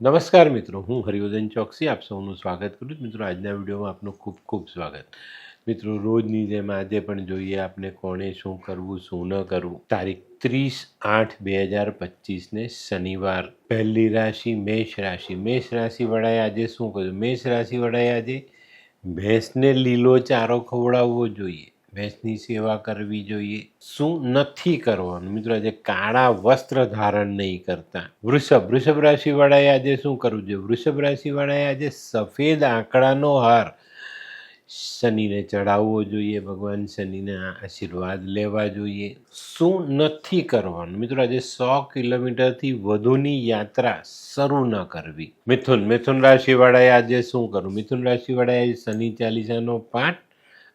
નમસ્કાર મિત્રો, હું હરિવર્ધન ચોકસી, આપ સૌનું સ્વાગત કરું છું. મિત્રો, આજના વિડીયોમાં આપનું ખૂબ ખૂબ સ્વાગત. મિત્રો, રોજની જેમ આજે પણ જોઈએ આપણે કોણે શું કરવું, શું ન કરવું. તારીખ ત્રીસ આઠ બે હજાર પચીસને શનિવાર, પહેલી રાશિ, મેષ રાશિ. મેષ રાશિ વડાએ આજે શું કર્યું? મેષ રાશિ વડાએ આજે ભેંસને લીલો ચારો ખવડાવવો જોઈએ. ભેંસની સેવા કરવી જોઈએ. શું નથી કરવાનું? મિત્રો, આજે કાળા વસ્ત્ર ધારણ નહીં કરતા. વૃષભ વૃષભ રાશિ વાળાએ આજે શું કરવું જોઈએ? વૃષભ રાશિ વાળાએ આજે સફેદ આંકડાનો હાર. શનિને ચડાવવો જોઈએ, ભગવાન શનિના આશીર્વાદ લેવા જોઈએ. શું નથી કરવાનું? મિત્રો, આજે સો કિલોમીટરથી વધુની યાત્રા શરૂ ન કરવી. મિથુન મિથુન રાશિવાળાએ આજે શું કરવું? મિથુન રાશિવાળાએ શનિ ચાલીસાનો પાઠ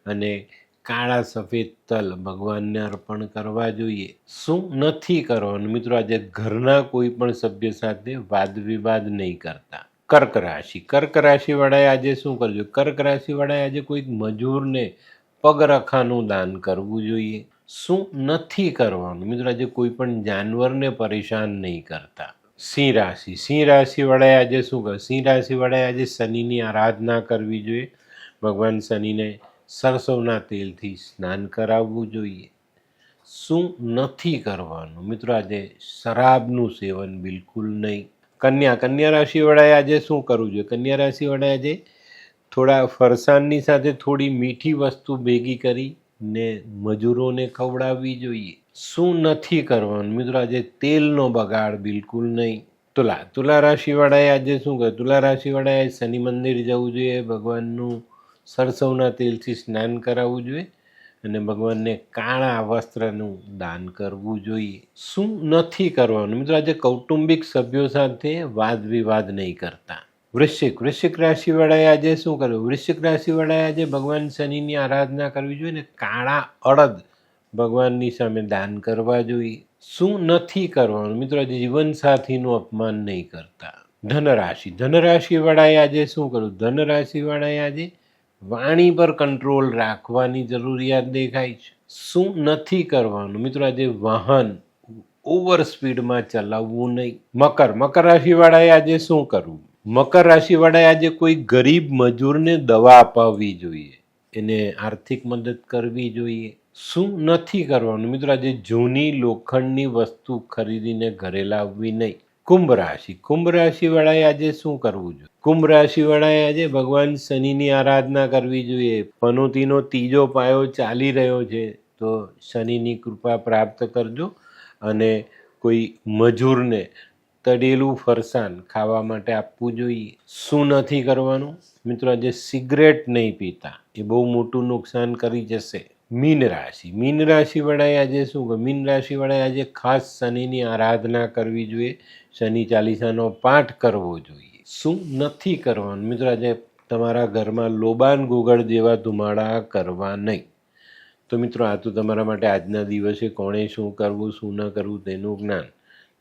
અને કાળા સફેદ તલ ભગવાનને અર્પણ કરવા જોઈએ. શું નથી કરવાનું? મિત્રો, આજે ઘરના કોઈ પણ સભ્ય સાથે વાદ વિવાદ નહીં કરતા. કર્ક રાશિ. કર્ક રાશિવાળાએ આજે શું કરજો કર્ક રાશિવાળાએ આજે કોઈક મજૂરને પગરખાનું દાન કરવું જોઈએ. શું નથી કરવાનું? મિત્રો, આજે કોઈ પણ જાનવરને પરેશાન નહીં કરતા. સિંહ રાશિ. સિંહ રાશિવાળાએ આજે શું કર સિંહ રાશિવાળાએ આજે શનિની આરાધના કરવી જોઈએ. ભગવાન શનિને સરસવના તેલથી સ્નાન કરાવવું જોઈએ. શું નથી કરવાનું? મિત્રો, આજે શરાબનું સેવન બિલકુલ નહીં. કન્યા કન્યા રાશિવાળાએ આજે શું કરવું જોઈએ? કન્યા રાશિવાળાએ આજે થોડા ફરસાણની સાથે થોડી મીઠી વસ્તુ ભેગી કરી ને મજૂરોને ખવડાવવી જોઈએ. શું નથી કરવાનું? મિત્રો, આજે તેલનો બગાડ બિલકુલ નહીં. તુલા તુલા રાશિવાળાએ આજે શું કરે તુલા રાશિવાળાએ શનિ મંદિર જવું જોઈએ, ભગવાનનું સરસવના તેલથી સ્નાન કરાવવું જોઈએ અને ભગવાનને કાળા વસ્ત્રનું દાન કરવું જોઈએ. શું નથી કરવાનું? મિત્રો, આજે કૌટુંબિક સભ્યો સાથે વાદ વિવાદ નહીં કરતા. વૃશ્ચિક વૃશ્ચિક રાશિવાળાએ આજે શું કરવું વૃશ્ચિક રાશિવાળાએ આજે ભગવાન શનિની આરાધના કરવી જોઈએ ને કાળા અડદ ભગવાનની સામે દાન કરવા જોઈએ. શું નથી કરવાનું? મિત્રો, આજે જીવનસાથીનું અપમાન નહીં કરતા. ધનરાશિ, ધનરાશિવાળાએ આજે શું કરવું ધનરાશિવાળાએ આજે વાણી પર કંટ્રોલ રાખવાની જરૂરિયાત દેખાય છે. શું નથી કરવાનું? મિત્રો, આજે વાહન ઓવર સ્પીડમાં ચલાવવું નહીં. મકર. મકર રાશિવાળાએ આજે શું કરવું? મકર રાશિવાળાએ આજે કોઈ ગરીબ મજૂરને દવા અપાવવી જોઈએ. એને આર્થિક મદદ કરવી જોઈએ. શું નથી કરવાનું? મિત્રો, આજે જૂની લોખંડની વસ્તુ ખરીદીને ઘરે લાવવી નહીં. કુંભ રાશિ. કુંભ રાશિવાળાએ આજે શું કરવું જોઈએ? કુંભ રાશિવાળાએ આજે ભગવાન શનિની આરાધના કરવી જોઈએ. પનોતીનો ત્રીજો પાયો ચાલી રહ્યો છે, તો શનિની કૃપા પ્રાપ્ત કરજો અને કોઈ મજૂરને તળેલું ફરસાણ ખાવા માટે આપવું જોઈએ. શું નથી કરવાનું? મિત્રો, આજે સિગરેટ નહીં પીતા. એ બહુ મોટું નુકસાન કરી જશે. મીન રાશિ. મીન રાશિવાળાએ આજે શું કરે મીન રાશિવાળાએ આજે ખાસ શનિની આરાધના કરવી જોઈએ. શનિ ચાલીસાનો પાઠ કરવો જોઈએ. શું નથી કરવાનું? મિત્રો, આજે તમારા ઘરમાં લોબાન ગુગળ જેવા ધુમાડા કરવા નહીં. તો મિત્રો, આ તો તમારા માટે આજના દિવસે કોણે શું કરવું, શું ન કરવું તેનું જ્ઞાન.